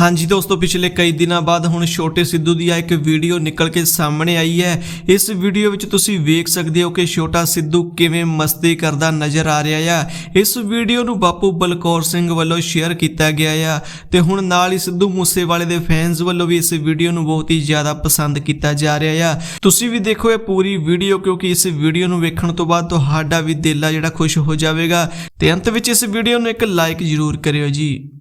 ਹਾਂਜੀ ਦੋਸਤੋ, ਪਿਛਲੇ ਕਈ ਦਿਨਾਂ ਬਾਅਦ ਹੁਣ ਛੋਟੇ ਸਿੱਧੂ ਦੀ ਆ ਇੱਕ ਵੀਡੀਓ ਨਿਕਲ ਕੇ ਸਾਹਮਣੇ ਆਈ ਹੈ। ਇਸ ਵੀਡੀਓ ਵਿੱਚ ਤੁਸੀਂ ਵੇਖ ਸਕਦੇ ਹੋ ਕਿ ਛੋਟਾ ਸਿੱਧੂ ਕਿਵੇਂ ਮਸਤੀ ਕਰਦਾ ਨਜ਼ਰ ਆ ਰਿਹਾ ਆ। ਇਸ ਵੀਡੀਓ ਨੂੰ ਬਾਪੂ ਬਲਕੌਰ ਸਿੰਘ ਵੱਲੋਂ ਸ਼ੇਅਰ ਕੀਤਾ ਗਿਆ ਆ ਤੇ ਹੁਣ ਨਾਲ ਹੀ ਸਿੱਧੂ ਮੂਸੇਵਾਲੇ ਦੇ ਫੈਨਸ ਵੱਲੋਂ ਵੀ ਇਸ ਵੀਡੀਓ ਨੂੰ ਬਹੁਤ ਹੀ ਜ਼ਿਆਦਾ ਪਸੰਦ ਕੀਤਾ ਜਾ ਰਿਹਾ ਆ। ਤੁਸੀਂ ਵੀ ਦੇਖੋ ਇਹ ਪੂਰੀ ਵੀਡੀਓ, ਕਿਉਂਕਿ ਇਸ ਵੀਡੀਓ ਨੂੰ ਵੇਖਣ ਤੋਂ ਬਾਅਦ ਤੁਹਾਡਾ ਵੀ ਦਿਲ ਆ ਜਿਹੜਾ ਖੁਸ਼ ਹੋ ਜਾਵੇਗਾ। ਤੇ ਅੰਤ ਵਿੱਚ ਇਸ ਵੀਡੀਓ ਨੂੰ ਇੱਕ ਲਾਈਕ ਜ਼ਰੂਰ ਕਰਿਓ ਜੀ।